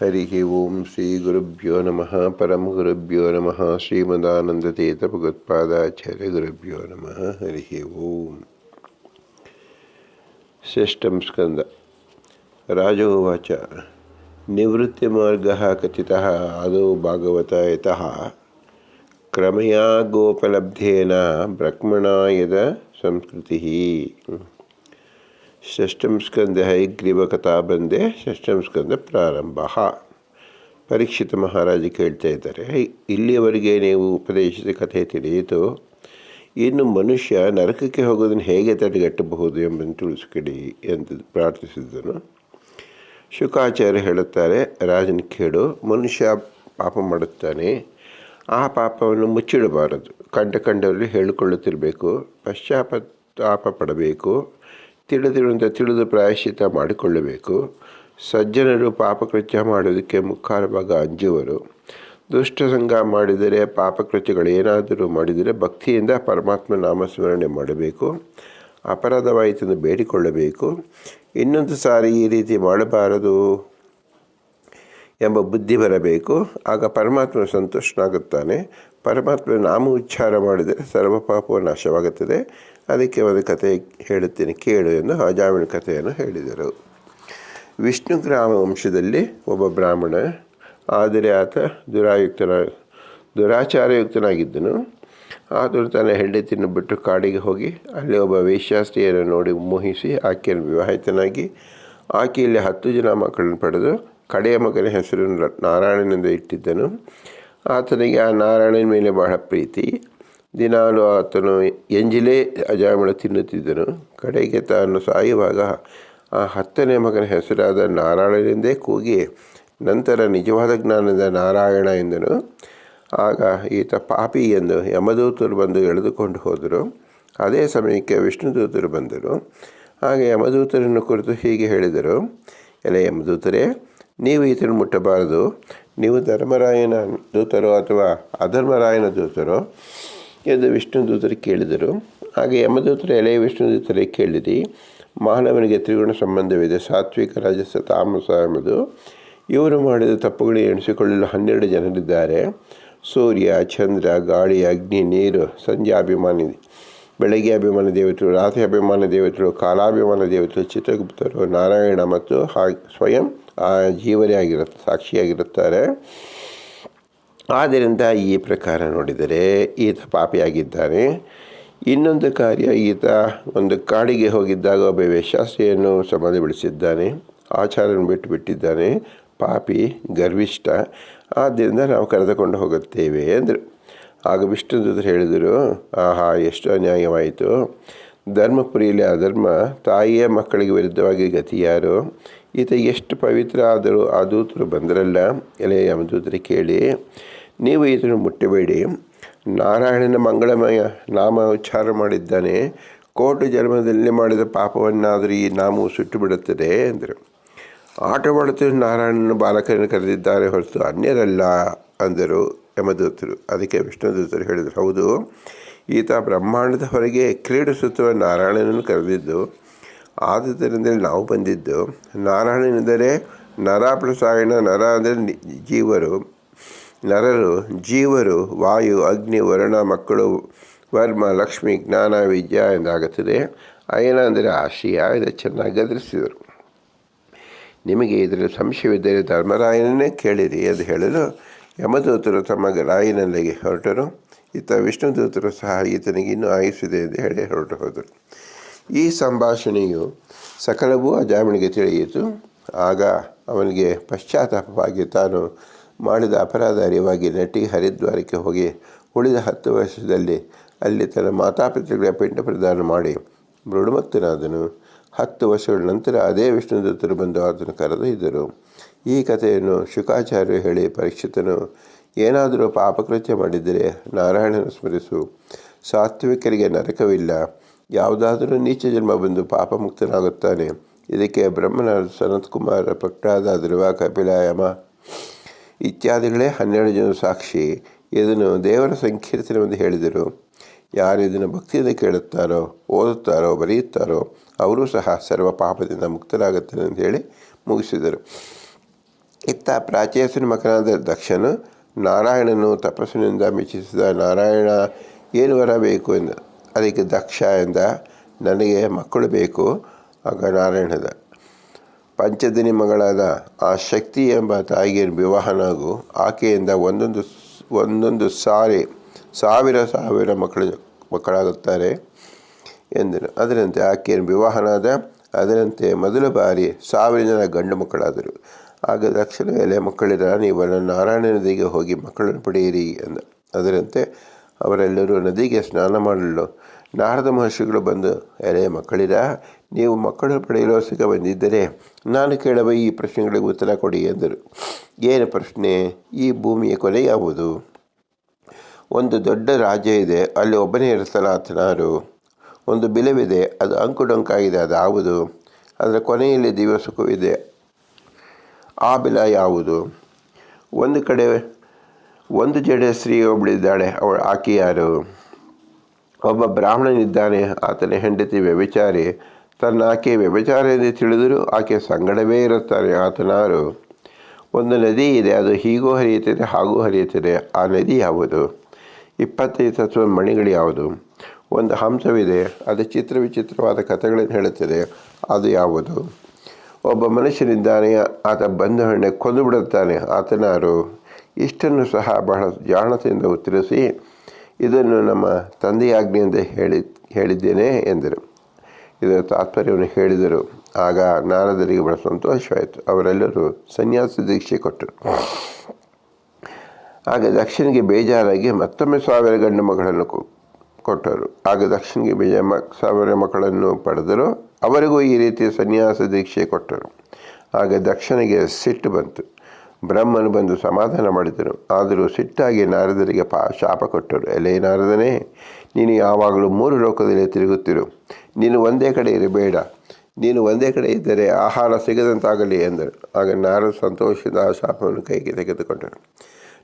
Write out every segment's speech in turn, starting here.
हरिः ओं श्रीगुरुभ्यो नम। परम गुरुभ्यो नम। नमः गुरुभ्यो नम। हरि ओम्। षष्ठं स्कंद राजोवाच। निवृत्तिमार्गः कथि आदो भागवत यतः क्रमया गोपलब्धेन ब्रह्मणा यद संस्कृति। ಬ್ರಹ್ಮಣಾ ಹೈಗ್ರೀವ ಸಂಸ್ಕೃತಿः ಷಷ್ಠಂ ಸ್ಕಂದ ಹೈಗ್ರೀವಕಥಾ ಬಂದೆ ಷಷ್ಠಂ ಸ್ಕಂದ ಪ್ರಾರಂಭ. ಪರೀಕ್ಷಿತ ಮಹಾರಾಜ ಕೇಳ್ತಾ ಇದ್ದಾರೆ ಇಲ್ಲಿಯವರೆಗೆ ನೀವು ಉಪದೇಶದ ಕಥೆ ತಿಳಿಯಿತು. ಇನ್ನು ಮನುಷ್ಯ ನರಕಕ್ಕೆ ಹೋಗೋದನ್ನು ಹೇಗೆ ತಡೆಗಟ್ಟಬಹುದು ಎಂಬುದನ್ನು ತಿಳಿಸ್ಕೊಡಿ ಎಂದು ಪ್ರಾರ್ಥಿಸಿದನು ಶುಕಾಚಾರ್ಯ ಹೇಳುತ್ತಾರೆ, ರಾಜನ ಕೇಳು ಮನುಷ್ಯ ಪಾಪ ಮಾಡುತ್ತಾನೆ. ಆ ಪಾಪವನ್ನು ಮುಚ್ಚಿಡಬಾರದು. ಕಂಡ ಕಂಡವರಲ್ಲಿ ಹೇಳಿಕೊಳ್ಳುತ್ತಿರಬೇಕು, ಪಶ್ಚಾತ್ತಾಪ ಪಡಬೇಕು. ತಿಳಿದಿರುವಂಥ ತಿಳಿದು ಪ್ರಾಯಶ್ಚಿತ ಮಾಡಿಕೊಳ್ಳಬೇಕು. ಸಜ್ಜನರು ಪಾಪಕೃತ್ಯ ಮಾಡೋದಕ್ಕೆ ಮುಖಾರ ಭಾಗ ಅಂಜುವರು. ದುಷ್ಟ ಸಂಘ ಮಾಡಿದರೆ ಪಾಪಕೃತ್ಯಗಳೇನಾದರೂ ಮಾಡಿದರೆ ಭಕ್ತಿಯಿಂದ ಪರಮಾತ್ಮ ನಾಮಸ್ಮರಣೆ ಮಾಡಬೇಕು. ಅಪರಾಧವಾಯಿತೆಂದು ಬೇಡಿಕೊಳ್ಳಬೇಕು. ಇನ್ನೊಂದು ಸಾರಿ ಈ ರೀತಿ ಮಾಡಬಾರದು ಎಂಬ ಬುದ್ಧಿ ಬರಬೇಕು. ಆಗ ಪರಮಾತ್ಮ ಸಂತುಷ್ಟನಾಗುತ್ತಾನೆ. ಪರಮಾತ್ಮ ನಾಮ ಉಚ್ಚಾರ ಮಾಡಿದರೆ ಸರ್ವಪಾಪವು ನಾಶವಾಗುತ್ತದೆ. ಅದಕ್ಕೆ ಒಂದು ಕಥೆ ಹೇಳುತ್ತೇನೆ, ಕೇಳು ಎಂದು ಅಜಾಮಿನ ಕಥೆಯನ್ನು ಹೇಳಿದರು. ವಿಷ್ಣು ಗ್ರಾಮ ವಂಶದಲ್ಲಿ ಒಬ್ಬ ಬ್ರಾಹ್ಮಣ, ಆದರೆ ಆತ ದುರಾಯುಕ್ತನ, ದುರಾಚಾರಯುಕ್ತನಾಗಿದ್ದನು. ಆದರೂ ತನ್ನ ಹೆಂಡತಿಯನ್ನು ಬಿಟ್ಟು ಕಾಡಿಗೆ ಹೋಗಿ ಅಲ್ಲಿ ಒಬ್ಬ ವೇಶ್ಯಾಸ್ತ್ರೀಯನ್ನು ನೋಡಿ ಮೋಹಿಸಿ ಆಕೆಯನ್ನು ವಿವಾಹಿತನಾಗಿ ಆಕೆಯಲ್ಲಿ ಹತ್ತು ಜನ ಮಕ್ಕಳನ್ನು ಪಡೆದು ಕಡೆಯ ಮಗನ ಹೆಸರನ್ನು ನಾರಾಯಣನಿಂದ ಇಟ್ಟಿದ್ದನು. ಆತನಿಗೆ ಆ ನಾರಾಯಣನ ಮೇಲೆ ಬಹಳ ಪ್ರೀತಿ. ದಿನಾಲು ಆತನು ಎಂಜಿಲೇ ಅಜಾಮಳ ತಿನ್ನುತ್ತಿದ್ದನು. ಕಡೆಗೆ ತಾನು ಸಾಯುವಾಗ ಆ ಹತ್ತನೇ ಮಗನ ಹೆಸರಾದ ನಾರಾಯಣನೆಂದೇ ಕೂಗಿ ನಂತರ ನಿಜವಾದ ಜ್ಞಾನದ ನಾರಾಯಣ ಎಂದನು. ಆಗ ಈತ ಪಾಪಿ ಎಂದು ಯಮದೂತರು ಬಂದು ಎಳೆದುಕೊಂಡು ಹೋದರು. ಅದೇ ಸಮಯಕ್ಕೆ ವಿಷ್ಣುದೂತರು ಬಂದರು. ಹಾಗೆ ಯಮದೂತರನ್ನು ಕುರಿತು ಹೀಗೆ ಹೇಳಿದರು. ಎಲೆ ಯಮದೂತರೇ, ನೀವು ಈತನು ಮುಟ್ಟಬಾರದು. ನೀವು ಧರ್ಮರಾಯನ ದೂತರೋ ಅಥವಾ ಅಧರ್ಮರಾಯನ ದೂತರೋ? ಎಂದು ವಿಷ್ಣುದೂತರು ಕೇಳಿದರು, ಹಾಗೆ ಯಮದೂತರು ವಿಷ್ಣು ವಿಷ್ಣುದೂತರೇ ಕೇಳಿರಿ. ಮಾನವನಿಗೆ ತ್ರಿಗುಣ ಸಂಬಂಧವಿದೆ. ಸಾತ್ವಿಕ ರಾಜಸ ತಾಮಸ ಎಂಬುದು ಇವರು ಮಾಡಿದ ತಪ್ಪುಗಳಿಗೆ ಎಣಿಸಿಕೊಳ್ಳಲು ಹನ್ನೆರಡು ಜನರಿದ್ದಾರೆ. ಸೂರ್ಯ, ಚಂದ್ರ, ಗಾಳಿ, ಅಗ್ನಿ, ನೀರು, ಸಂಜೆ ಅಭಿಮಾನಿ, ಬೆಳಗ್ಗೆ ಅಭಿಮಾನ ದೇವತೆಗಳು, ರಾತ್ರಿ ಅಭಿಮಾನ ದೇವತೆಗಳು, ಕಾಲಾಭಿಮಾನ ದೇವತೆಗಳು, ಚಿತ್ರಗುಪ್ತರು, ನಾರಾಯಣ ಮತ್ತು ಹಾ ಸ್ವಯಂ, ಆ, ಜೀವರೇ ಆಗಿರುತ್ತೆ ಸಾಕ್ಷಿಯಾಗಿರುತ್ತಾರೆ. ಆದ್ದರಿಂದ ಈ ಪ್ರಕಾರ ನೋಡಿದರೆ ಈತ ಪಾಪಿಯಾಗಿದ್ದಾನೆ. ಇನ್ನೊಂದು ಕಾರ್ಯ, ಈತ ಒಂದು ಕಾಡಿಗೆ ಹೋಗಿದ್ದಾಗ ಒಬ್ಬ ವೇಷಾಸ್ತ್ರಿಯನ್ನು ಸಮಾಧಿ ಬೆಳೆಸಿದ್ದಾನೆ ಆಚಾರವನ್ನು ಬಿಟ್ಟು ಬಿಟ್ಟಿದ್ದಾನೆ. ಪಾಪಿ, ಗರ್ವಿಷ್ಠ. ಆದ್ದರಿಂದ ನಾವು ಕರೆದುಕೊಂಡು ಹೋಗುತ್ತೇವೆ ಅಂದರು. ಆಗ ವಿಷ್ಣುದೂತರು ಹೇಳಿದರು, ಆಹಾ, ಎಷ್ಟು ಅನ್ಯಾಯವಾಯಿತು. ಧರ್ಮಪುರಿಯಲ್ಲಿ ಅಧರ್ಮ ತಾಯಿಯ ಮಕ್ಕಳಿಗೆ ವಿರುದ್ಧವಾಗಿ ಗತಿಯಾರು ಈತ ಎಷ್ಟು ಪವಿತ್ರ ಆದರೂ ಆ ದೂತರು ಬಂದರಲ್ಲ? ಎಲೆ ಯಮದೂತರು ಕೇಳಿ, ನೀವು ಈತನು ಮುಟ್ಟಬೇಡಿ. ನಾರಾಯಣನ ಮಂಗಳಮಯ ನಾಮ ಉಚ್ಚಾರ ಮಾಡಿದ್ದಾನೆ. ಕೋಟು ಜನ್ಮದಲ್ಲಿ ಮಾಡಿದ ಪಾಪವನ್ನಾದರೂ ಈ ನಾಮವು ಸುಟ್ಟು ಬಿಡುತ್ತದೆ ಎಂದರು. ಆಟವಾಡುತ್ತಿರುವ ನಾರಾಯಣನ ಬಾಲಕರನ್ನು ಕರೆದಿದ್ದಾರೆ ಹೊರತು ಅನ್ಯರಲ್ಲ, ಅಂದರು ಯಮದೂತರು. ಅದಕ್ಕೆ ವಿಷ್ಣುದೂತರು ಹೇಳಿದರು, ಹೌದು. ಈತ ಬ್ರಹ್ಮಾಂಡದ ಹೊರಗೆ ಕ್ರೀಡಿಸುತ್ತುವ ನಾರಾಯಣನನ್ನು ಕರೆದಿದ್ದು, ಆದುದರಿಂದ ನಾವು ಬಂದಿದ್ದು. ನಾರಾಯಣನೆಂದರೆ ನರ ಪ್ರಸಾಯಣ ನರ ಅಂದರೆ ಜೀವರು. ನರರು, ಜೀವರು, ವಾಯು, ಅಗ್ನಿ, ವರುಣ, ಮಕ್ಕಳು, ವರ್ಮ, ಲಕ್ಷ್ಮಿ, ಜ್ಞಾನ, ವಿದ್ಯಾ ಎಂದಾಗುತ್ತದೆ. ಅಯನ ಅಂದರೆ ಆಶಯ ಇದು ಚೆನ್ನಾಗಿ ಗದರಿಸಿದರು. ನಿಮಗೆ ಇದರಲ್ಲಿ ಸಂಶಯವಿದ್ದರೆ ಧರ್ಮರಾಯನನ್ನೇ ಕೇಳಿರಿ ಎಂದು ಹೇಳಲು ಯಮದೂತರು ತಮ್ಮ ರಾಯನಲ್ಲಿಗೆ ಹೊರಟರು. ಈತ ವಿಷ್ಣುದೂತರು ಸಹ ಈತನಿಗೆ ಇನ್ನೂ ಆಯುಸಿದೆ ಎಂದು ಹೇಳಿ ಹೊರಟು ಹೋದರು. ಈ ಸಂಭಾಷಣೆಯು ಸಕಲವೂ ಅಜಾಮಣಿಗೆ ತಿಳಿಯಿತು. ಆಗ ಅವನಿಗೆ ಪಶ್ಚಾತ್ತಾಪವಾಗಿ ತಾನು ಮಾಡಿದ ಅಪರಾಧ ಅರಿವಾಗಿ ನಟಿ ಹರಿದ್ವಾರಕ್ಕೆ ಹೋಗಿ ಉಳಿದ ಹತ್ತು ವರ್ಷದಲ್ಲಿ ಅಲ್ಲಿ ತನ್ನ ಮಾತಾಪಿತೃಗಳ ಪಿಂಡ ಪ್ರದಾನ ಮಾಡಿ ಮೃಡುಮತ್ತನಾದನು ಹತ್ತು ವರ್ಷಗಳ ನಂತರ ಅದೇ ವಿಷ್ಣುದೂತರು ಬಂದು ಆತನು ಕರೆದೊಯ್ದರು. ಈ ಕಥೆಯನ್ನು ಶುಕಾಚಾರ್ಯರು ಹೇಳಿ ಪರೀಕ್ಷಿತನು ಏನಾದರೂ ಪಾಪಕೃತ್ಯ ಮಾಡಿದರೆ ನಾರಾಯಣನ ಸ್ಮರಿಸು. ಸಾತ್ವಿಕರಿಗೆ ನರಕವಿಲ್ಲ. ಯಾವುದಾದರೂ ನೀಚ ಜನ್ಮ ಬಂದು ಪಾಪ ಮುಕ್ತನಾಗುತ್ತಾನೆ ಇದಕ್ಕೆ ಬ್ರಹ್ಮನ ಸನತ್ಕುಮಾರ ಪಟ್ಟಾದ ಧ್ರುವ ಕಪಿಲಾಯಮ ಇತ್ಯಾದಿಗಳೇ ಹನ್ನೆರಡು ಜನ ಸಾಕ್ಷಿ. ಇದನ್ನು ದೇವರ ಸಂಕೀರ್ತನೆಂದು ಹೇಳಿದರು. ಯಾರು ಇದನ್ನು ಭಕ್ತಿಯಿಂದ ಕೇಳುತ್ತಾರೋ, ಓದುತ್ತಾರೋ, ಬರೆಯುತ್ತಾರೋ, ಅವರೂ ಸಹ ಸರ್ವ ಪಾಪದಿಂದ ಮುಕ್ತರಾಗುತ್ತಾರೆ ಅಂತ ಹೇಳಿ ಮುಗಿಸಿದರು. ಇತ್ತ ಪ್ರಾಚೇಸನ ಮಕನಾದ ದಕ್ಷನು ನಾರಾಯಣನು ತಪಸ್ಸಿನಿಂದ ಮೆಚ್ಚಿಸಿದ ನಾರಾಯಣ ಏನು ವರ ಬೇಕು ಎಂದ. ಅದಕ್ಕೆ ದಕ್ಷ ಎಂದ. ನನಗೆ ಮಕ್ಕಳು ಬೇಕು, ಆಗ ನಾರಾಯಣದ. ಪಂಚದಿನಿ ಮಗಳಾದ ಆ ಶಕ್ತಿ ಎಂಬ ತಾಯಿಗೆ ವಿವಾಹನಾಗು. ಆಕೆಯಿಂದ ಒಂದೊಂದು ಒಂದೊಂದು ಸಾರಿ, ಸಾವಿರ ಸಾವಿರ ಮಕ್ಕಳು ಮಕ್ಕಳಾಗುತ್ತಾರೆ ಎಂದರು ಅದರಂತೆ ಆಕೆಯನ್ನು ವಿವಾಹನಾದ, ಅದರಂತೆ ಮೊದಲ ಬಾರಿ ಸಾವಿರ ಜನ ಗಂಡು ಮಕ್ಕಳಾದರು. ಆಗ ದಕ್ಷಿಣ ಎಲೆ ಮಕ್ಕಳಿರ, ನೀವು ನಾರಾಯಣ ನದಿಗೆ ಹೋಗಿ ಮಕ್ಕಳನ್ನು ಪಡೆಯಿರಿ ಎಂದ. ಅದರಂತೆ ಅವರೆಲ್ಲರೂ ನದಿಗೆ ಸ್ನಾನ ಮಾಡಲು ನಾರದ ಮಹರ್ಷಿಗಳು ಬಂದು ಎಲೆ ಮಕ್ಕಳಿರ, ನೀವು ಮಕ್ಕಳನ್ನು ಪಡೆಯಲು ಸಿಗ ಬಂದಿದ್ದರೆ ನಾನು ಕೇಳುವ ಈ ಪ್ರಶ್ನೆಗಳಿಗೆ ಉತ್ತರ ಕೊಡಿ ಎಂದರು. ಏನು ಪ್ರಶ್ನೆ? ಈ ಭೂಮಿಯ ಕೊನೆ ಯಾವುದು? ಒಂದು ದೊಡ್ಡ ರಾಜ್ಯ ಇದೆ, ಅಲ್ಲಿ ಒಬ್ಬನೇ ಇರ್ತಾನ ಒಂದು ಬಿಲವಿದೆ, ಅದು ಅಂಕುಡೊಂಕಾಗಿದೆ ಅದು ಯಾವುದು ಅದರ ಕೊನೆಯಲ್ಲಿ ದಿವಸಕ್ಕೂ ಆ ಬಿಲ ಯಾವುದು? ಒಂದು ಕಡೆ ಒಂದು ಜಡೆ ಸ್ತ್ರೀ ಒಬ್ಬಳಿದ್ದಾಳೆ ಅವಳು ಆಕೆ ಯಾರು? ಒಬ್ಬ ಬ್ರಾಹ್ಮಣನಿದ್ದಾನೆ, ಆತನ ಹೆಂಡತಿ ವ್ಯಭಿಚಾರಿ. ತನ್ನ ಆಕೆ ವ್ಯಭಿಚಾರ ಎಂದು ತಿಳಿದರೂ ಆಕೆ ಸಂಗಡವೇ ಇರುತ್ತಾನೆ, ಆತನಾರು. ಒಂದು ನದಿ ಇದೆ, ಅದು ಹೀಗೂ ಹರಿಯುತ್ತದೆ, ಹಾಗೂ ಹರಿಯುತ್ತದೆ. ಆ ನದಿ ಯಾವುದು? ಇಪ್ಪತ್ತೈದು ತತ್ವ ಮಣಿಗಳು ಯಾವುದು? ಒಂದು ಹಂಸವಿದೆ, ಅದು ಚಿತ್ರ ವಿಚಿತ್ರವಾದ ಕಥೆಗಳನ್ನು ಹೇಳುತ್ತದೆ. ಅದು ಯಾವುದು? ಒಬ್ಬ ಮನುಷ್ಯನಿದ್ದಾನೆ, ಆತ ಹಣ್ಣೆ ಕೊಂದು ಬಿಡುತ್ತಾನೆ ಆತನಾರು, ಇಷ್ಟನ್ನು ಸಹ ಬಹಳ ಜಾಣತೆಯಿಂದ ಉತ್ತರಿಸಿ, ಇದನ್ನು ನಮ್ಮ ತಂದೆಯಾಜ್ಞೆಯಿಂದ ಹೇಳಿ, ಹೇಳಿದ್ದೇನೆ ಎಂದರು. ಇದರ ತಾತ್ಪರ್ಯವನ್ನು ಹೇಳಿದರು. ಆಗ ನಾರದರಿಗೆ ಬಹಳ ಸಂತೋಷವಾಯಿತು. ಅವರೆಲ್ಲರೂ ಸನ್ಯಾಸ ದೀಕ್ಷೆ ಕೊಟ್ಟರು. ಆಗ ದಕ್ಷಿಣಿಗೆ ಬೇಜಾರಾಗಿ ಮತ್ತೊಮ್ಮೆ ಸಾವಿರ ಗಂಡು ಮಗಳನ್ನು ಕೊಟ್ಟರು. ಆಗ ದಕ್ಷಿಣಗೆ ವಿಜಯ ಸಾವಿರ ಮಕ್ಕಳನ್ನು ಪಡೆದರು. ಅವರಿಗೂ ಈ ರೀತಿಯ ಸನ್ಯಾಸ ದೀಕ್ಷೆ ಕೊಟ್ಟರು. ಆಗ ದಕ್ಷಿಣಿಗೆ ಸಿಟ್ಟು ಬಂತು. ಬ್ರಹ್ಮನು ಬಂದು ಸಮಾಧಾನ ಮಾಡಿದರು. ಆದರೂ ಸಿಟ್ಟಾಗಿ ನಾರದರಿಗೆ ಪಾ, ಶಾಪ ಕೊಟ್ಟರು. ಎಲೆ ನಾರದನೇ, ನೀನು ಯಾವಾಗಲೂ ಮೂರು ಲೋಕದಲ್ಲಿ ತಿರುಗುತ್ತಿರು. ನೀನು ಒಂದೇ ಕಡೆ ಇರಬೇಡ. ನೀನು ಒಂದೇ ಕಡೆ ಇದ್ದರೆ ಆಹಾರ ಸಿಗದಂತಾಗಲಿ ಎಂದರು. ಆಗ ನಾರದ ಸಂತೋಷದ ಆ ಶಾಪವನ್ನು ಕೈಗೆ ತೆಗೆದುಕೊಂಡರು.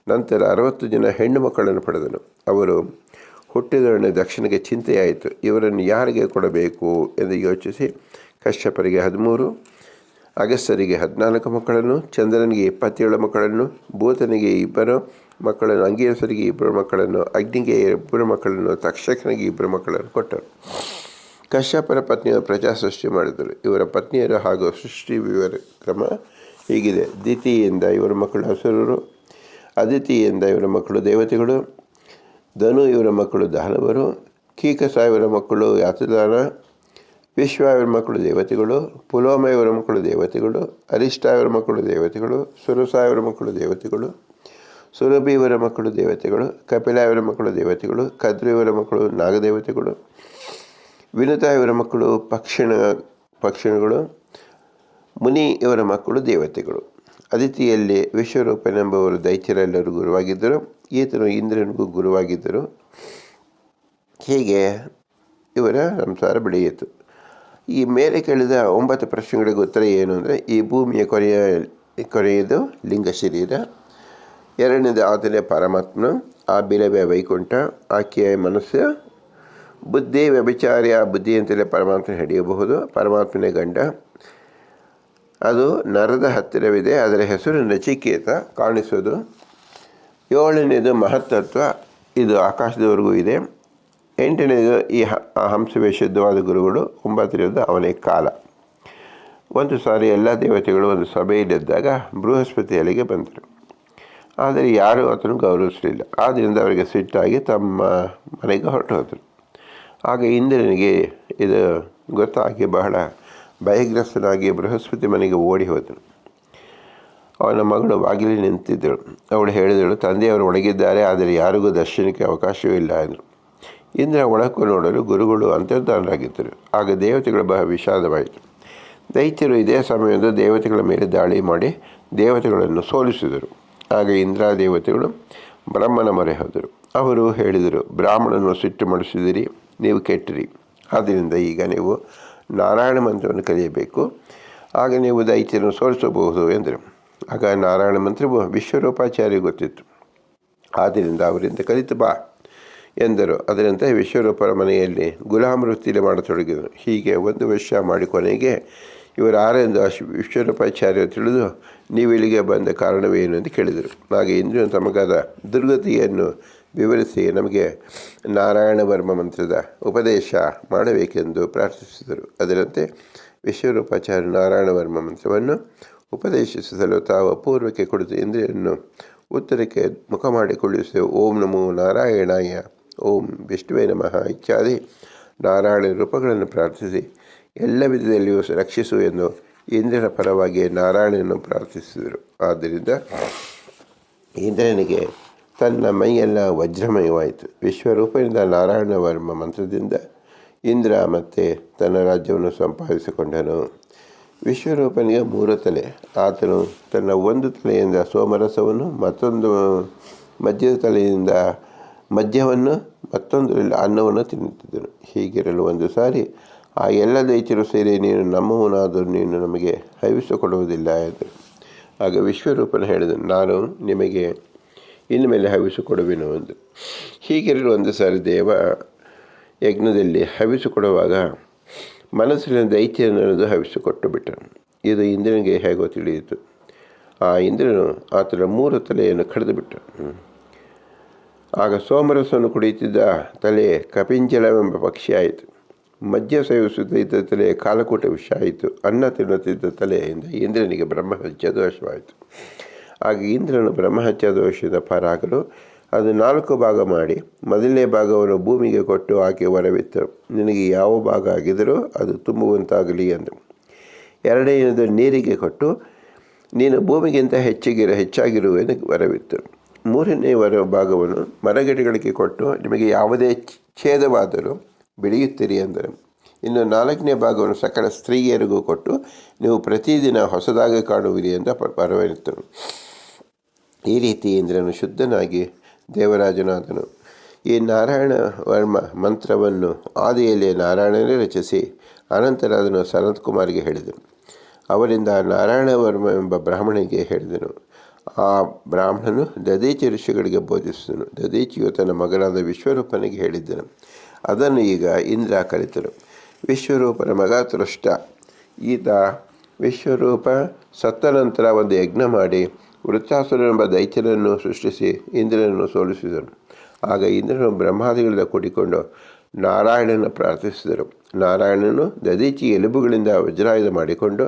ನಂತರ ಅರವತ್ತು ಜನ ಹೆಣ್ಣು ಮಕ್ಕಳನ್ನು ಪಡೆದನು. ಅವರು ಹುಟ್ಟಿದೊಡನೆ ದಕ್ಷಿಣಗೆ ಚಿಂತೆಯಾಯಿತು. ಇವರನ್ನು ಯಾರಿಗೆ ಕೊಡಬೇಕು ಎಂದು ಯೋಚಿಸಿ ಕಶ್ಯಪರಿಗೆ ಹದಿಮೂರು, ಅಗಸ್ತ್ಯರಿಗೆ ಹದಿನಾಲ್ಕು ಮಕ್ಕಳನ್ನು, ಚಂದ್ರನಿಗೆ ಇಪ್ಪತ್ತೇಳು ಮಕ್ಕಳನ್ನು, ಭೂತನಿಗೆ ಇಬ್ಬರು ಮಕ್ಕಳನ್ನು ಅಂಗೀರಸರಿಗೆ ಇಬ್ಬರು ಮಕ್ಕಳನ್ನು, ಅಗ್ನಿಗೆ ಇಬ್ಬರು ಮಕ್ಕಳನ್ನು, ತಕ್ಷಕನಿಗೆ ಇಬ್ಬರು ಮಕ್ಕಳನ್ನು ಕೊಟ್ಟರು. ಕಶ್ಯಪರ ಪತ್ನಿಯರು ಪ್ರಜಾ ಸೃಷ್ಟಿ ಮಾಡಿದರು ಇವರ ಪತ್ನಿಯರು ಹಾಗೂ ಸೃಷ್ಟಿ ವಿವರ ಕ್ರಮ ಹೀಗಿದೆ. ದಿತಿಯಿಂದ ಇವರ ಮಕ್ಕಳು ಹಸುರರು ಅದಿತಿಯಿಂದ ಇವರ ಮಕ್ಕಳು ದೇವತೆಗಳು ಧನು ಇವರ ಮಕ್ಕಳು ದಾನವರು ಕೀಕಸ ಇವರ ಮಕ್ಕಳು ಯಾತದಾನ ವಿಶ್ವ ಇವರ ಮಕ್ಕಳು ದೇವತೆಗಳು ಪುಲೋಮ ಇವರ ಮಕ್ಕಳು ದೇವತೆಗಳು ಅರಿಷ್ಟ ಇವರ ಮಕ್ಕಳು ದೇವತೆಗಳು ಸುರಸ ಮಕ್ಕಳು ದೇವತೆಗಳು ಸುರಭಿ ಇವರ ಮಕ್ಕಳು ದೇವತೆಗಳು ಕಪಿಲ ಇವರ ಮಕ್ಕಳು ದೇವತೆಗಳು ಕದ್ರಿ ಇವರ ಮಕ್ಕಳು ನಾಗದೇವತೆಗಳು ವಿನುತ ಇವರ ಮಕ್ಕಳು ಪಕ್ಷಿಣ ಪಕ್ಷಿಣಗಳು ಮುನಿ ಇವರ ಮಕ್ಕಳು ದೇವತೆಗಳು ಅದಿತಿಯಲ್ಲಿ ವಿಶ್ವರೂಪನೆಂಬವರು ದೈತ್ಯರೆಲ್ಲರೂ ಗುರುವಾಗಿದ್ದರು ಈತನು ಇಂದ್ರನಿಗೂ ಗುರುವಾಗಿದ್ದರು. ಹೀಗೆ ಇವರ ಸಂಸಾರ ಬೆಳೆಯಿತು. ಈ ಮೇಲೆ ಕೇಳಿದ ಒಂಬತ್ತು ಪ್ರಶ್ನೆಗಳಿಗೆ ಉತ್ತರ ಏನು ಅಂದರೆ, ಈ ಭೂಮಿಯ ಕೊರೆಯ ಕೊನೆಯದು ಲಿಂಗ ಶರೀರ, ಎರಡನೇದು ಆತನೇ ಪರಮಾತ್ಮ, ಆ ಬಿಲವೇ ವೈಕುಂಠ, ಆಕೆಯ ಮನಸ್ಸು, ಬುದ್ಧಿ ವ್ಯಭಿಚಾರಿ ಆ ಬುದ್ಧಿಯಂತಲೇ ಪರಮಾತ್ಮ ಹಿಡಿಯಬಹುದು, ಪರಮಾತ್ಮನೇ ಗಂಡ. ಅದು ನರದ ಹತ್ತಿರವಿದೆ, ಅದರ ಹೆಸರು ನಚಿಕೇತ, ಕಾಣಿಸೋದು. ಏಳನೇದು ಮಹತ್ತತ್ವ. ಇದು ಆಕಾಶದವರೆಗೂ ಇದೆ. ಎಂಟನೇದು ಈ ಹಂಸವೇ ಶುದ್ಧವಾದ ಗುರುಗಳು. ಒಂಬತ್ತನೇದು ಅವನೇ ಕಾಲ. ಒಂದು ಸಾರಿ ಎಲ್ಲ ದೇವತೆಗಳು ಒಂದು ಸಭೆಯಲ್ಲಿದ್ದಾಗ ಬೃಹಸ್ಪತಿ ಅಲ್ಲಿಗೆ ಬಂದರು. ಆದರೆ ಯಾರೂ ಆತನು ಗೌರವಿಸಲಿಲ್ಲ. ಆದ್ದರಿಂದ ಅವರಿಗೆ ಸಿಟ್ಟಾಗಿ ತಮ್ಮ ಮನೆಗೆ ಹೊರಟು ಹೋದರು ಆಗ ಇಂದ್ರನಿಗೆ ಇದು ಗೊತ್ತಾಗಿ ಬಹಳ ಭಯಗ್ರಸ್ತನಾಗಿ ಬೃಹಸ್ಪತಿ ಮನೆಗೆ ಓಡಿ ಹೋದನು ಅವನ ಮಗಳು ಬಾಗಿಲಿ ನಿಂತಿದ್ದಳು. ಅವಳು ಹೇಳಿದಳು, ತಂದೆಯವರು ಒಳಗಿದ್ದಾರೆ ಆದರೆ ಯಾರಿಗೂ ದರ್ಶನಕ್ಕೆ ಅವಕಾಶವಿಲ್ಲ ಎಂದರು ಇಂದ್ರ ಒಳಕ್ಕೂ ನೋಡಲು ಗುರುಗಳು ಅಂತರ್ಧಾನರಾಗಿದ್ದರು. ಆಗ ದೇವತೆಗಳು ಬಹಳ ವಿಷಾದವಾಯಿತು. ದೈತ್ಯರು ಇದೇ ಸಮಯದ ದೇವತೆಗಳ ಮೇಲೆ ದಾಳಿ ಮಾಡಿ ದೇವತೆಗಳನ್ನು ಸೋಲಿಸಿದರು. ಆಗ ಇಂದ್ರ ದೇವತೆಗಳು ಬ್ರಹ್ಮನ ಮೊರೆ ಹೋದರು. ಅವರು ಹೇಳಿದರು ಬ್ರಾಹ್ಮಣನು ಸಿಟ್ಟು ಮಾಡಿಸಿದಿರಿ, ನೀವು ಕೆಟ್ಟಿರಿ. ಆದ್ದರಿಂದ ಈಗ ನೀವು ನಾರಾಯಣ ಮಂತ್ರವನ್ನು ಕಲಿಯಬೇಕು. ಆಗ ನೀವು ದೈತ್ಯರನ್ನು ಸೋಲಿಸಬಹುದು ಎಂದರು. ಆಗ ನಾರಾಯಣ ಮಂತ್ರವು ವಿಶ್ವರೂಪಾಚಾರ್ಯ ಗೊತ್ತಿತ್ತು. ಆದ್ದರಿಂದ ಅವರಿಂದ ಕಲಿತು ಬಾ ಎಂದರು. ಅದರಂತೆ ವಿಶ್ವರೂಪರ ಮನೆಯಲ್ಲಿ ಗುಲಾಮ್ ವೃತ್ತಿಯಲ್ಲಿ ಮಾಡತೊಡಗಿದರು ಹೀಗೆ ಒಂದು ವರ್ಷ ಮಾಡಿ ಕೊನೆಗೆ ಇವರು ಆರೆಂದು ಅಶ್ ವಿಶ್ವರೂಪಾಚಾರ್ಯರು ತಿಳಿದು ನೀವು ಇಲ್ಲಿಗೆ ಬಂದ ಕಾರಣವೇನು ಎಂದು ಕೇಳಿದರು. ಹಾಗೆ ಇಂದ್ರನು ತಮಗಾದ ದುರ್ಗತಿಯನ್ನು ವಿವರಿಸಿ ನಮಗೆ ನಾರಾಯಣ ವರ್ಮ ಮಂತ್ರದ ಉಪದೇಶ ಮಾಡಬೇಕೆಂದು ಪ್ರಾರ್ಥಿಸಿದರು. ಅದರಂತೆ ವಿಶ್ವರೂಪಾಚಾರ್ಯ ನಾರಾಯಣ ವರ್ಮ ಮಂತ್ರವನ್ನು ಉಪದೇಶಿಸಲು ತಾವು ಅಪೂರ್ವಕ್ಕೆ ಕುಳಿತು ಇಂದ್ರಿಯನ್ನು ಉತ್ತರಕ್ಕೆ ಮುಖ ಮಾಡಿಕೊಳ್ಳಿಸಿ ಓಂ ನಮೋ ನಾರಾಯಣಾಯ. ಓಂ ವಿಷ್ಣುವೇ ನಮಃ ಇತ್ಯಾದಿ ನಾರಾಯಣ ರೂಪಗಳನ್ನು ಪ್ರಾರ್ಥಿಸಿ. ಎಲ್ಲ ವಿಧದಲ್ಲಿಯೂ ರಕ್ಷಿಸು ಎಂದು ಇಂದ್ರನ ಪರವಾಗಿ ನಾರಾಯಣನನ್ನು ಪ್ರಾರ್ಥಿಸಿದರು. ಆದ್ದರಿಂದ ಇಂದ್ರನಿಗೆ ತನ್ನ ಮೈಯೆಲ್ಲ ವಜ್ರಮಯವಾಯಿತು. ವಿಶ್ವರೂಪದಿಂದ ನಾರಾಯಣ ವರ್ಮ ಮಂತ್ರದಿಂದ ಇಂದ್ರ ಮತ್ತೆ ತನ್ನ ರಾಜ್ಯವನ್ನು ಸಂಪಾದಿಸಿಕೊಂಡನು. ವಿಶ್ವರೂಪನಿಗೆ ಮೂರು ತಲೆ. ಆತನು ತನ್ನ ಒಂದು ತಲೆಯಿಂದ ಸೋಮರಸವನ್ನು, ಮತ್ತೊಂದು ಮಧ್ಯದ ತಲೆಯಿಂದ ಮದ್ಯವನ್ನು, ಮತ್ತೊಂದು ಅನ್ನವನ್ನು ತಿನ್ನುತ್ತಿದ್ದನು. ಹೀಗಿರಲು ಒಂದು ಸಾರಿ, ಆ ಎಲ್ಲ ದೈತ್ಯರು ಸೇರಿ ನೀನು ನಮ್ಮವನಾದರೂ ನೀನು ನಮಗೆ ಹವಿಸಿಕೊಡುವುದಿಲ್ಲ ಎಂದರು ಆಗ ವಿಶ್ವರೂಪನ ಹೇಳಿದನು, ನಾನು ನಿಮಗೆ ಇನ್ನು ಮೇಲೆ ಹವಿಸಿಕೊಡುವೆನು ಎಂದು. ಹೀಗಿರಲು ಒಂದು ಸಾರಿ ದೇವ ಯಜ್ಞದಲ್ಲಿ ಹವಿಸಿಕೊಡುವಾಗ ಮನಸ್ಸಿನ ದೈತ್ಯನನ್ನು ಹವಿಸಿಕೊಟ್ಟು ಬಿಟ್ಟನು. ಇದು ಇಂದ್ರನಿಗೆ ಹೇಗೋ ತಿಳಿಯಿತು. ಆ ಇಂದ್ರನು ಆತನ ಮೂರು ತಲೆಯನ್ನು ಕಡಿದು ಬಿಟ್ಟನು. ಆಗ ಸೋಮರಸವನ್ನು ಕುಡಿಯುತ್ತಿದ್ದ ತಲೆ ಕಪಿಂಜಲವೆಂಬ ಪಕ್ಷಿಯಾಯಿತು. ಮದ್ಯ ಸೇವಿಸುತ್ತಿದ್ದ ತಲೆ ಕಾಲಕೂಟ ವಿಷ ಆಯಿತು. ಅನ್ನ ತಿನ್ನುತ್ತಿದ್ದ ತಲೆಯಿಂದ ಇಂದ್ರನಿಗೆ ಬ್ರಹ್ಮಹತ್ಯ ದೋಷವಾಯಿತು. ಆಗ ಇಂದ್ರನು ಬ್ರಹ್ಮಹತ್ಯ ದೋಷದ ಪಾರಾಗಲು ಅದು ನಾಲ್ಕು ಭಾಗ ಮಾಡಿ, ಮೊದಲನೇ ಭಾಗವನ್ನು ಭೂಮಿಗೆ ಕೊಟ್ಟು ಆಕೆ ವರವಿತ್ತರು ನಿನಗೆ ಯಾವ ಭಾಗ ಆಗಿದರೂ ಅದು ತುಂಬುವಂತಾಗಲಿ ಎಂದರು ಎರಡನೆಯದು ನೀರಿಗೆ ಕೊಟ್ಟು, ನೀನು ಭೂಮಿಗಿಂತ ಹೆಚ್ಚಿಗಿರ ಹೆಚ್ಚಾಗಿರುವೆಂದು ವರವಿತ್ತು ಮೂರನೇ ವರ ಭಾಗವನ್ನು ಮರಗಿಡಗಳಿಗೆ ಕೊಟ್ಟು, ನಿಮಗೆ ಯಾವುದೇ ಛೇದವಾದರೂ ಬೆಳೆಯುತ್ತೀರಿ ಎಂದರು. ಇನ್ನು ನಾಲ್ಕನೇ ಭಾಗವನ್ನು ಸಕಲ ಸ್ತ್ರೀಯರಿಗೂ ಕೊಟ್ಟು, ನೀವು ಪ್ರತಿದಿನ ಹೊಸದಾಗಿ ಕಾಣುವಿರಿ ಎಂದು ಪರವಿತ್ತರು ಈ ರೀತಿ ಇಂದ್ರನು ಶುದ್ಧನಾಗಿ ದೇವರಾಜನಾದನು. ಈ ನಾರಾಯಣ ವರ್ಮ ಮಂತ್ರವನ್ನು ಆದಿಯಲ್ಲಿ ನಾರಾಯಣನೇ ರಚಿಸಿ ಅನಂತರ ಅದನ್ನು ಸನತ್ ಕುಮಾರ್ಗೆ ಹೇಳಿದನು. ಅವರಿಂದ ನಾರಾಯಣ ವರ್ಮ ಎಂಬ ಬ್ರಾಹ್ಮಣಿಗೆ ಹೇಳಿದನು. ಆ ಬ್ರಾಹ್ಮಣನು ದದೀಚಿ ಋಷಿಗಳಿಗೆ ಬೋಧಿಸಿದನು. ದದೀಚಿಯು ತನ್ನ ಮಗನಾದ ವಿಶ್ವರೂಪನಿಗೆ ಹೇಳಿದ್ದನು. ಅದನ್ನು ಈಗ ಇಂದ್ರ ಕಲಿತನು. ವಿಶ್ವರೂಪನ ಮಗ ತೃಷ್ಟ ಈತ ವಿಶ್ವರೂಪ ಸತ್ತ ನಂತರ ಒಂದು ಯಜ್ಞ ಮಾಡಿ ವೃತ್ತಾಸುರನೆಂಬ ದೈತ್ಯನನ್ನು ಸೃಷ್ಟಿಸಿ ಇಂದ್ರನನ್ನು ಸೋಲಿಸಿದನು ಆಗ ಇಂದ್ರನು ಬ್ರಹ್ಮಾದಿಗಳಿಂದ ಕೂಡಿಕೊಂಡು ನಾರಾಯಣನ ಪ್ರಾರ್ಥಿಸಿದರು. ನಾರಾಯಣನು ದದೀಚಿ ಎಲುಬುಗಳಿಂದ ವಜ್ರಾಯುಧ ಮಾಡಿಕೊಂಡು,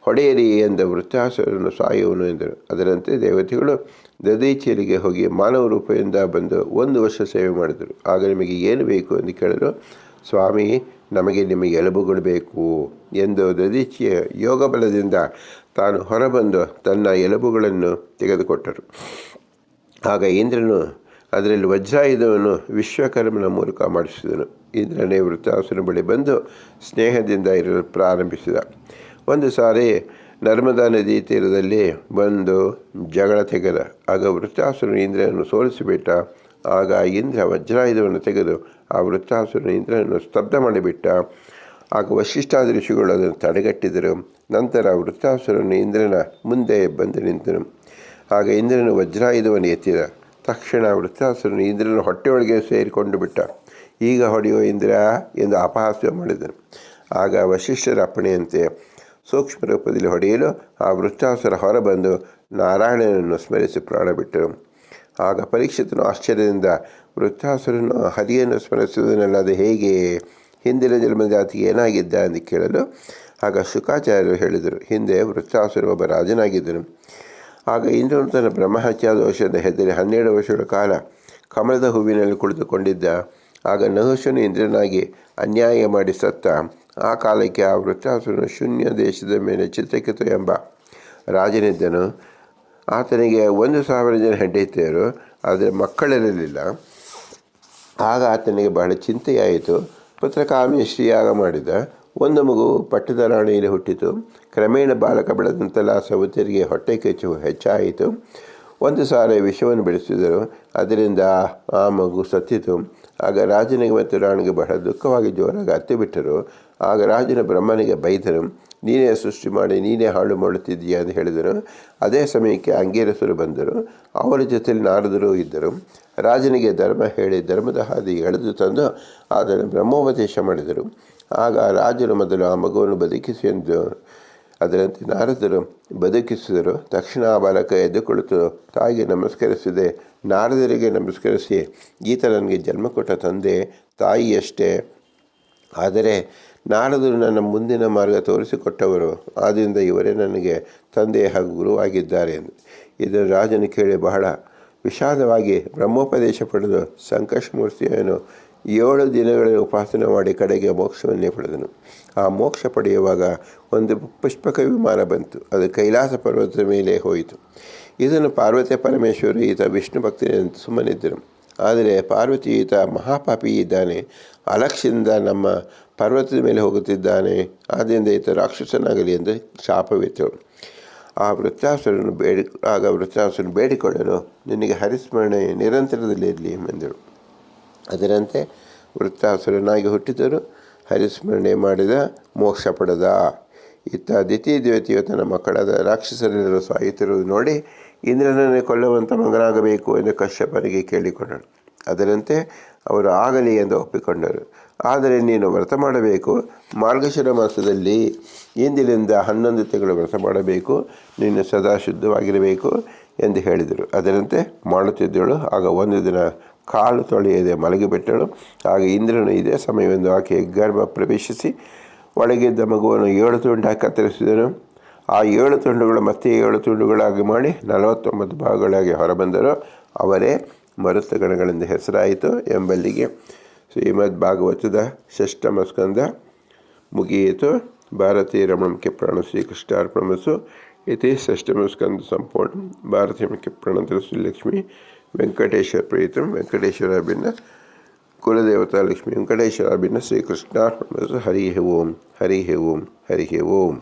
ಹೊಡೆಯರಿ ಎಂದ ವೃತ್ತಾಸುರನು ಸಾಯುವನು ಎಂದರು. ಅದರಂತೆ ದೇವತೆಗಳು ದದೀಚಿಯರಿಗೆ ಹೋಗಿ ಮಾನವ ರೂಪದಿಂದ ಬಂದು ಒಂದು ವರ್ಷ ಸೇವೆ ಮಾಡಿದರು. ಆಗ ನಿಮಗೆ ಏನು ಬೇಕು ಎಂದು ಕೇಳಲು, ಸ್ವಾಮಿ, ನಮಗೆ ನಿಮಗೆ ಎಲುಬುಗಳು ಬೇಕು ಎಂದು ದದೀಚಿಯ ಯೋಗ ಬಲದಿಂದ ತಾನು ಹೊರಬಂದು ತನ್ನ ಎಲುಬುಗಳನ್ನು ತೆಗೆದುಕೊಟ್ಟರು. ಆಗ ಇಂದ್ರನು ಅದರಲ್ಲಿ ವಜ್ರಾಯುಧವನ್ನು ವಿಶ್ವಕರ್ಮನ ಮೂಲಕ ಮಾಡಿಸಿದನು. ಇಂದ್ರನೇ ವೃತ್ತಾಸುರನ ಬಳಿ ಬಂದು ಸ್ನೇಹದಿಂದ ಇರಲು ಪ್ರಾರಂಭಿಸಿದ. ಒಂದು ಸಾರಿ ನರ್ಮದಾ ನದಿ ತೀರದಲ್ಲಿ ಬಂದು ಜಗಳ ತೆಗೆದ. ಆಗ ವೃತ್ತಾಸುರನು ಇಂದ್ರನನ್ನು ಸೋಲಿಸಿಬಿಟ್ಟ. ಆಗ ಇಂದ್ರ ವಜ್ರಾಯುಧವನ್ನು ತೆಗೆದು ಆ ವೃತ್ತಾಸುರನು ಇಂದ್ರನನ್ನು ಸ್ತಬ್ಧ ಮಾಡಿಬಿಟ್ಟ. ಆಗ ವಶಿಷ್ಠಾದ ಋಷಿಗಳು ಅದನ್ನು ತಡೆಗಟ್ಟಿದರು. ನಂತರ ವೃತ್ತಾಸುರನು ಇಂದ್ರನ ಮುಂದೆ ಬಂದು ನಿಂತನು. ಆಗ ಇಂದ್ರನು ವಜ್ರಾಯುಧವನ್ನು ಎತ್ತಿದ. ತಕ್ಷಣ ವೃತ್ತಾಸುರನು ಇಂದ್ರನ ಹೊಟ್ಟೆಯೊಳಗೆ ಸೇರಿಕೊಂಡು ಬಿಟ್ಟ. ಈಗ ಹೊಡೆಯುವ ಇಂದ್ರ ಎಂದು ಅಪಹಾಸ್ಯ ಮಾಡಿದನು. ಆಗ ವಶಿಷ್ಠರ ಅಪ್ಪಣೆಯಂತೆ ಸೂಕ್ಷ್ಮ ರೂಪದಲ್ಲಿ ಹೊಡೆಯಲು ಆ ವೃತ್ತಾಸುರ ಹೊರಬಂದು ನಾರಾಯಣನನ್ನು ಸ್ಮರಿಸಿ ಪ್ರಾಣ ಬಿಟ್ಟರು. ಆಗ ಪರೀಕ್ಷಿತನು ಆಶ್ಚರ್ಯದಿಂದ ವೃತ್ತಾಸುರನು ಹರಿಯನ್ನು ಸ್ಮರಿಸುವುದನ್ನಲ್ಲದೆ ಹೇಗೆ ಹಿಂದಿನ ಜನ್ಮದ ಜಾತಿಗೆ ಏನಾಗಿದ್ದ ಎಂದು ಕೇಳಲು ಆಗ ಶುಕಾಚಾರ್ಯರು ಹೇಳಿದರು. ಹಿಂದೆ ವೃತ್ತಾಸುರ ಒಬ್ಬ ರಾಜನಾಗಿದ್ದನು. ಆಗ ಇಂದ್ರನು ತನ್ನ ಬ್ರಹ್ಮಹತ್ಯಾ ದೋಷದ ಹೆದರಿ ಹನ್ನೆರಡು ವರ್ಷಗಳ ಕಾಲ ಕಮಲದ ಹೂವಿನಲ್ಲಿ ಕುಳಿತುಕೊಂಡಿದ್ದ. ಆಗ ನಹುಶನು ಇಂದ್ರನಾಗಿ ಅನ್ಯಾಯ ಮಾಡಿ ಸತ್ತ. ಆ ಕಾಲಕ್ಕೆ ಆ ವೃತ್ತಾಸುರನು ಶೂನ್ಯ ದೇಶದ ಮೇಲೆ ಚಿತ್ರಕಿತು ಎಂಬ ರಾಜನಿದ್ದನು. ಆತನಿಗೆ ಒಂದು ಸಾವಿರ ಜನ ಹೆಂಡತಿಯರು, ಆದರೆ ಮಕ್ಕಳಿರಲಿಲ್ಲ. ಆಗ ಆತನಿಗೆ ಬಹಳ ಚಿಂತೆಯಾಯಿತು. ಪುತ್ರಕಾಮೇಶ್ರಿಯಾಗ ಮಾಡಿದ. ಒಂದು ಮಗು ಪಟ್ಟದ ರಾಣಿಯಲ್ಲಿ ಹುಟ್ಟಿತು. ಕ್ರಮೇಣ ಬಾಲಕ ಬೆಳೆದಂತೆಲ್ಲ ಸವತಿಯರಿಗೆ ಹೊಟ್ಟೆ ಕೆಚ್ಚು ಹೆಚ್ಚಾಯಿತು. ಒಂದು ಸಾರಿ ವಿಷವನ್ನು ಬೆಳೆಸಿದರು. ಅದರಿಂದ ಆ ಮಗು ಸತ್ತಿತು. ಆಗ ರಾಜನಿಗೆ ಮತ್ತು ರಾಣಿಗೆ ಬಹಳ ದುಃಖವಾಗಿ ಜೋರಾಗಿ ಹತ್ತಿ ಬಿಟ್ಟರು. ಆಗ ರಾಜನ ಬ್ರಹ್ಮನಿಗೆ ಬೈದರು. ನೀನೇ ಸೃಷ್ಟಿ ಮಾಡಿ, ನೀನೇ ಹಾಳು ಮಾಡುತ್ತಿದ್ದೀಯ ಅಂತ ಹೇಳಿದರು. ಅದೇ ಸಮಯಕ್ಕೆ ಅಂಗೀರಸರು ಬಂದರು. ಅವರ ಜೊತೆಯಲ್ಲಿ ನಾರದರು ಇದ್ದರು. ರಾಜನಿಗೆ ಧರ್ಮ ಹೇಳಿ ಧರ್ಮದ ಹಾದಿ ಎಳೆದು ತಂದು ಅದನ್ನು ಬ್ರಹ್ಮೋಪದೇಶ ಮಾಡಿದರು. ಆಗ ರಾಜರು ಮೊದಲು ಆ ಮಗುವನ್ನು ಬದುಕಿಸಿ ಎಂದು ಅದರಂತೆ ನಾರದರು ಬದುಕಿಸಿದರು. ತಕ್ಷಣ ಆ ಬಾಲಕ ಎದ್ದು ಕುಳಿತು ತಾಯಿಗೆ ನಮಸ್ಕರಿಸಿದೆ. ನಾರದರಿಗೆ ನಮಸ್ಕರಿಸಿ ಈತ ನನಗೆ ಜನ್ಮ ಕೊಟ್ಟ ತಂದೆ ತಾಯಿಯಷ್ಟೇ. ಆದರೆ ನಾರದರು ನನ್ನ ಮುಂದಿನ ಮಾರ್ಗ ತೋರಿಸಿಕೊಟ್ಟವರು ಆದ್ದರಿಂದ ಇವರೇ ನನಗೆ ತಂದೆ ಹಾಗೂ ಗುರುವಾಗಿದ್ದಾರೆ ಎಂದು. ಇದನ್ನು ರಾಜನು ಕೇಳಿ ಬಹಳ ವಿಷಾದವಾಗಿ ಬ್ರಹ್ಮೋಪದೇಶ ಪಡೆದು ಸಂಕಷ್ಟಮೂರ್ತಿಯನ್ನು ಏಳು ದಿನಗಳಲ್ಲಿ ಉಪಾಸನೆ ಮಾಡಿ ಕಡೆಗೆ ಮೋಕ್ಷವನ್ನೇ ಪಡೆದನು. ಆ ಮೋಕ್ಷ ಪಡೆಯುವಾಗ ಒಂದು ಪುಷ್ಪಕ ವಿಮಾನ ಬಂತು. ಅದು ಕೈಲಾಸ ಪರ್ವತದ ಮೇಲೆ ಹೋಯಿತು. ಇದನ್ನು ಪಾರ್ವತಿ ಪರಮೇಶ್ವರಿ, ಈತ ವಿಷ್ಣು ಭಕ್ತನೆಂದು ಸುಮ್ಮನಿದ್ದರು. ಆದರೆ ಪಾರ್ವತಿ, ಈತ ಮಹಾಪಾಪಿ ಇದ್ದಾನೆ. ಅಲಕ್ಷಿಂದ ನಮ್ಮ ಪರ್ವತದ ಮೇಲೆ ಹೋಗುತ್ತಿದ್ದಾನೆ. ಆದ್ದರಿಂದ ಈತ ರಾಕ್ಷಸನಾಗಲಿ ಎಂದು ಶಾಪವಿತ್ತು. ಆ ವೃತ್ತಾಸುರನು ಬೇಡಿ, ಆಗ ವೃತ್ತಾಸುರನು ಬೇಡಿಕೊಳ್ಳಲು ನಿನಗೆ ಹರಿಸ್ಮರಣೆ ನಿರಂತರದಲ್ಲಿ ಇರಲಿ ಎಂದಳು. ಅದರಂತೆ ವೃತ್ತಾಸುರನಾಗಿ ಹುಟ್ಟಿದರು ಹರಿಸ್ಮರಣೆ ಮಾಡಿದ ಮೋಕ್ಷ ಪಡೆದ. ಇತ್ತ ದಿತಿ ದೇವತೆಯು ತನ್ನ ಮಕ್ಕಳಾದ ರಾಕ್ಷಸರೆಲ್ಲರೂ ಸಾಯುತ್ತಿರುವುದು ನೋಡಿ ಇಂದ್ರನನ್ನೇ ಕೊಲ್ಲುವಂಥ ಮಗನಾಗಬೇಕು ಎಂದು ಕಶ್ಯಪರಿಗೆ ಕೇಳಿಕೊಂಡರು. ಅದರಂತೆ ಅವರು ಆಗಲಿ ಎಂದು ಒಪ್ಪಿಕೊಂಡರು. ಆದರೆ ನೀನು ವ್ರತ ಮಾಡಬೇಕು. ಮಾರ್ಗಶಿರ ಮಾಸದಲ್ಲಿ ಇಂದಿನಿಂದ ಹನ್ನೊಂದು ತಿಂಗಳು ವ್ರತ ಮಾಡಬೇಕು. ನೀನು ಸದಾ ಶುದ್ಧವಾಗಿರಬೇಕು ಎಂದು ಹೇಳಿದರು. ಅದರಂತೆ ಮಾಡುತ್ತಿದ್ದಳು. ಆಗ ಒಂದು ದಿನ ಕಾಲು ತೊಳೆಯದೆ ಮಲಗಿಬಿಟ್ಟಳು. ಆಗ ಇಂದ್ರನು ಇದೇ ಸಮಯವೆಂದು ಆಕೆಯ ಗರ್ಭ ಪ್ರವೇಶಿಸಿ ಒಳಗಿದ್ದ ಮಗುವನ್ನು ಏಳು ತುಂಡಾಗಿ ಕತ್ತರಿಸಿದನು. ಆ ಏಳು ತುಂಡುಗಳು ಮತ್ತೆ ಏಳು ತುಂಡುಗಳಾಗಿ ಮಾಡಿ ನಲವತ್ತೊಂಬತ್ತು ಭಾಗಗಳಾಗಿ ಹೊರಬಂದರು. ಅವರೇ ಮರುತ ಗಣಗಳಿಂದ ಹೆಸರಾಯಿತು ಎಂಬಲ್ಲಿಗೆ ಶ್ರೀಮದ್ ಭಾಗವತದ ಷಷ್ಟಮ ಸ್ಕಂದ ಮುಗಿಯಿತು. ಭಾರತೀಯ ರಮಣಕ್ಕೆ ಪ್ರಾಣ ಶ್ರೀಕೃಷ್ಣಾರ್ಪಣಮಸು ಇತಿ ಷಷ್ಟಮ ಸ್ಕಂದ ಸಂಪೂರ್ಣ. ಭಾರತೀಯಕ್ಕೆ ಪ್ರಾಣ ಶ್ರೀಲಕ್ಷ್ಮಿ ವೆಂಕಟೇಶ್ವರ ಪ್ರೀತಂ. ವೆಂಕಟೇಶ್ವರ ಭಿನ್ನ ಕುಲದೇವತಾ ಲಕ್ಷ್ಮಿ ವೆಂಕಟೇಶ್ವರ ಭಿನ್ನ ಶ್ರೀಕೃಷ್ಣಾರ್ಪಣಮಸು ಹರಿ ಓಂ ಹರಿ ಓಂ ಹರಿ ಓಂ.